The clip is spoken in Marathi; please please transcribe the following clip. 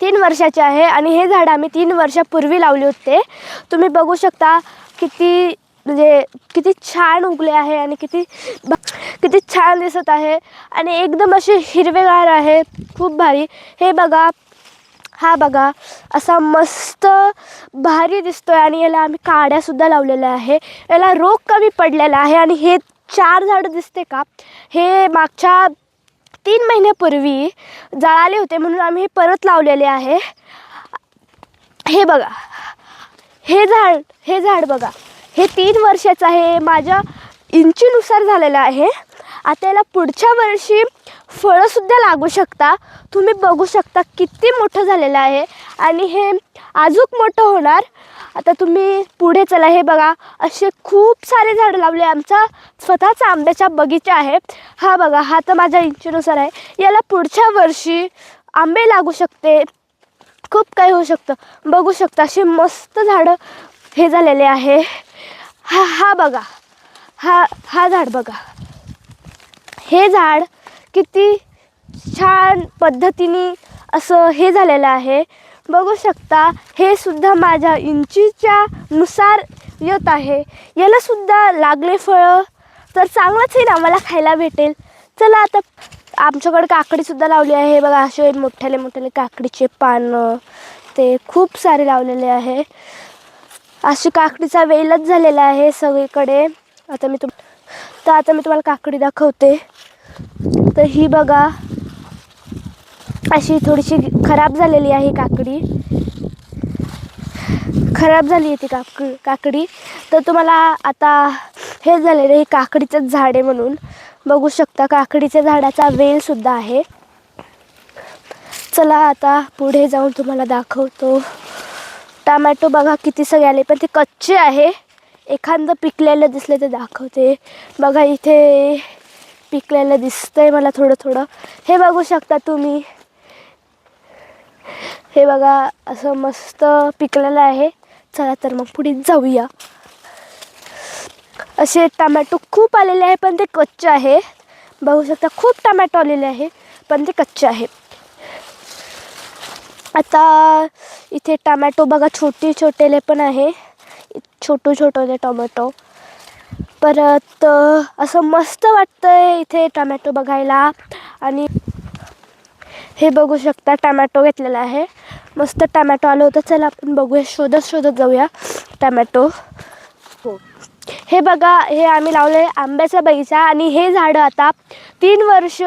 तीन वर्षाचे आहे आणि हे झाड आम्ही तीन वर्षापूर्वी लावले होते. तुम्ही बघू शकता किती म्हणजे किती छान उगले आहे आणि किती किती छान दिसत आहे. आणि एकदम असे हिरवेगार आहे. खूप भारी. हे बघा. हा बघा. असा मस्त भारी दिसतो आहे आणि याला आम्ही काड्यासुद्धा लावलेल्या आहे. याला रोग कमी पडलेला आहे आणि हे चार झाडं दिसते का? हे मागच्या तीन महिन्यापूर्वी जळाले होते म्हणून आम्ही हे परत लावलेले आहे. हे बघा. हे झाड हे झाड बघा. हे तीन वर्षाचं आहे. माझ्या इंचीनुसार झालेलं आहे. आता याला पुढच्या वर्षी फळंसुद्धा लागू शकता. तुम्ही बघू शकता किती मोठं झालेलं आहे. आणि हे अजूक मोठं होणार. आता तुम्ही पुढे चला. हे बघा असे खूप सारे झाडं लावले आमचा स्वतःचा आंब्याचा बगीचा आहे. हा बघा हा तर माझ्या इंचीनुसार आहे. याला पुढच्या वर्षी आंबे लागू शकते. खूप काही होऊ शकतं. बघू शकता असे मस्त झाडं हे झालेले आहे. हा हा बघा. हा हा झाड बघा. हे झाड किती छान पद्धतीने असं हे झालेलं आहे. बघू शकता. हे सुद्धा माझ्या इंचीच्या नुसार येत आहे. याला सुद्धा लागले फळं. तर चांगलंच आहे ना आम्हाला खायला भेटेल. चला आता आमच्याकडे काकडीसुद्धा लावली आहे. बघा असे मोठ्याले मोठ्याले काकडीचे पानं. ते खूप सारे लावलेले आहे. अशी काकडीचा वेलच झालेला आहे सगळीकडे. आता मी तुम तर आता मी तुम्हाला काकडी दाखवते. तर ही बघा अशी थोडीशी खराब झालेली आहे काकडी. खराब झाली आहे ती काक काकडी. तर तुम्हाला आता हे झालेलं आहे काकडीचंच झाड आहे म्हणून. बघू शकता काकडीच्या झाडाचा वेलसुद्धा आहे. चला आता पुढे जाऊन तुम्हाला दाखवतो. टमॅटो बघा किती सगळे आले पण ते कच्चे आहे. एखादं पिकलेलं दिसलं ते दाखवते. बघा इथे पिकलेलं दिसतंय मला थोडं थोडं हे बघू शकता तुम्ही. हे बघा असं मस्त पिकलेलं आहे. चला तर मग पुढे जाऊया. असे टमॅटो खूप आलेले आहे पण ते कच्चे आहे. बघू शकता खूप टमॅटो आलेले आहे पण ते कच्चे आहे. आता इथे टमॅटो बघा छोटे छोटेले पण आहे. छोटू छोटे टोमॅटो. परत असं मस्त वाटतंय इथे टमॅटो बघायला. आणि हे बघू शकता टमॅटो घेतलेला आहे. मस्त टमॅटो आलं होतं. चला आपण बघूया. शोधत शोधत जाऊया. टमॅटो. हो. हे बघा हे आम्ही लावले आंब्याचा बगीचा आणि हे झाडं आता तीन वर्ष